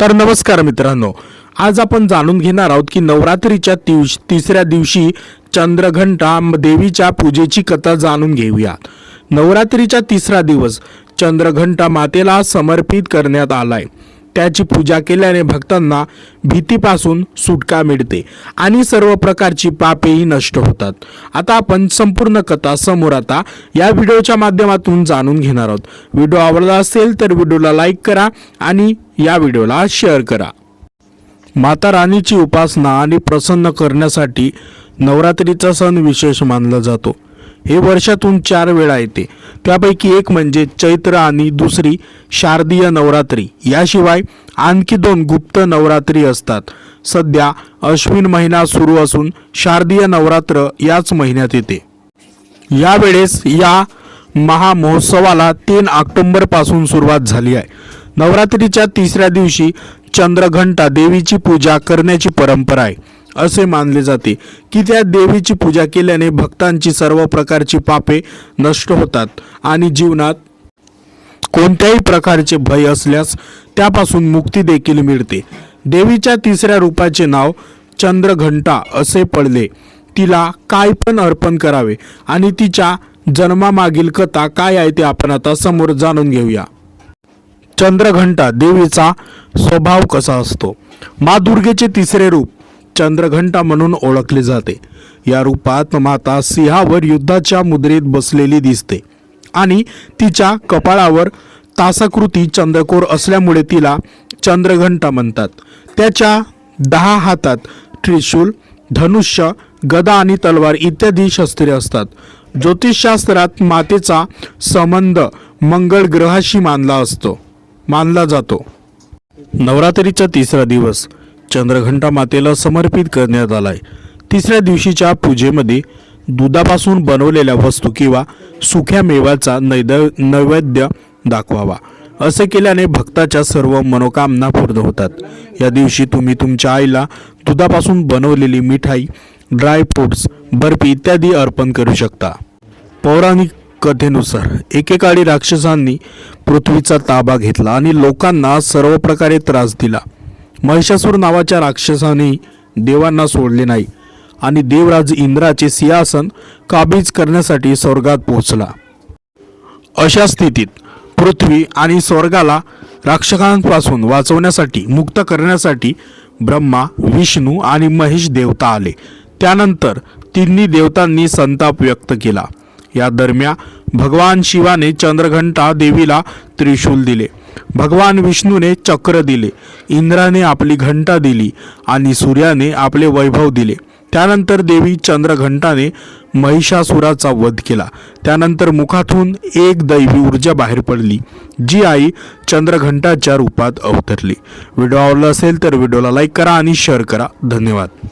तर नमस्कार मित्रांनो आज आपण जाणून घेणार आहोत की नवरात्रीच्या तिसऱ्या दिवशी चंद्रघंटा देवीच्या पूजेची कथा जाणून घेऊया. नवरात्रीचा तिसरा दिवस चंद्रघंटा मातेला समर्पित करण्यात आलाय. त्याची पूजा केल्याने भक्तांना भीतीपासून सुटका मिळते आणि सर्व प्रकारची पापेही नष्ट होतात. आता आपण संपूर्ण कथा समोर आता या व्हिडिओच्या माध्यमातून जाणून घेणार आहोत. व्हिडिओ आवडला असेल तर व्हिडिओला लाईक करा आणि या व्हिडिओला शेअर करा. माता राणीची उपासना आणि प्रसन्न करण्यासाठी नवरात्रीचा सण विशेष मानला जातो. हे वर्षातून चार वेळा येते. त्यापैकी एक म्हणजे चैत्र आणि दुसरी शारदीय नवरात्री. याशिवाय आणखी दोन गुप्त नवरात्री असतात. सध्या अश्विन महिना सुरू असून शारदीय नवरात्र याच महिन्यात येते. यावेळेस या महामहोत्सवाला तीन ऑक्टोंबरपासून सुरुवात झाली आहे. नवरात्रीच्या तिसऱ्या दिवशी चंद्रघंटा देवीची पूजा करण्याची परंपरा आहे. असे मानले जाते की त्या देवीची पूजा केल्याने भक्तांची सर्व प्रकारची पापे नष्ट होतात आणि जीवनात कोणत्याही प्रकारचे भय असल्यास त्यापासून मुक्ती देखील मिळते. देवीच्या तिसऱ्या रूपाचे नाव चंद्रघंटा असे पडले. तिला काय पण अर्पण करावे आणि तिच्या जन्मामागील कथा काय आहे ते आपण आता समोर जाणून घेऊया. चंद्रघंटा देवीचा स्वभाव कसा असतो? मा दुर्गेचे तिसरे रूप चंद्रघंटा म्हणून ओळखले जाते. या रूपात माता सिंहावर युद्धाच्या मुद्रेत बसलेली दिसते. आणि तिच्या कपाळावर तासाकृती चंद्रकोर असल्यामुळे तिला चंद्रघंटा म्हणतात. त्याच्या दहा हातात त्रिशूल धनुष्य गदा आणि तलवार इत्यादी शस्त्रे असतात. ज्योतिषशास्त्रात मातेचा संबंध मंगळ ग्रहाशी मानला असतो. मानला जातो. नवरात्रीचा तिसरा दिवस. चंद्रघंटा मातेला समर्पित करण्यात आला आहे तिसऱ्या दिवशीच्या पूजेमध्ये दुधापासून बनवलेल्या वस्तू किंवा सुक्या मेवाचा नैद नैवेद्य दाखवावा. असे केल्याने भक्ताच्या सर्व मनोकामना पूर्ण होतात. या दिवशी तुम्ही तुमच्या आईला दुधापासून बनवलेली मिठाई ड्रायफ्रुट्स बर्फी इत्यादी अर्पण करू शकता. पौराणिक कथेनुसार एकेकाळी राक्षसांनी पृथ्वीचा ताबा घेतला आणि लोकांना सर्व प्रकारे त्रास दिला. महिषासूर नावाच्या राक्षसाने देवांना सोडले नाही आणि देवराज इंद्राचे सिंहासन काबीज करण्यासाठी स्वर्गात पोहोचला. अशा स्थितीत पृथ्वी आणि स्वर्गाला राक्षसांपासून वाचवण्यासाठी मुक्त करण्यासाठी ब्रह्मा विष्णू आणि महेश देवता आले. त्यानंतर तिन्ही देवतांनी संताप व्यक्त केला. या दरम्यान भगवान शिवाने चंद्रघंटा देवीला त्रिशूल दिले. भगवान विष्णूने चक्र दिले इंद्राने आपली घंटा दिली आणि सूर्याने आपले वैभव दिले. त्यानंतर देवी चंद्रघंटाने महिषासुराचा वध केला. त्यानंतर मुखातून एक दैवी ऊर्जा बाहेर पडली जी आई चंद्रघंटाच्या रूपात अवतरली. व्हिडिओ आवडला असेल तर व्हिडिओला लाईक करा आणि शेअर करा. धन्यवाद.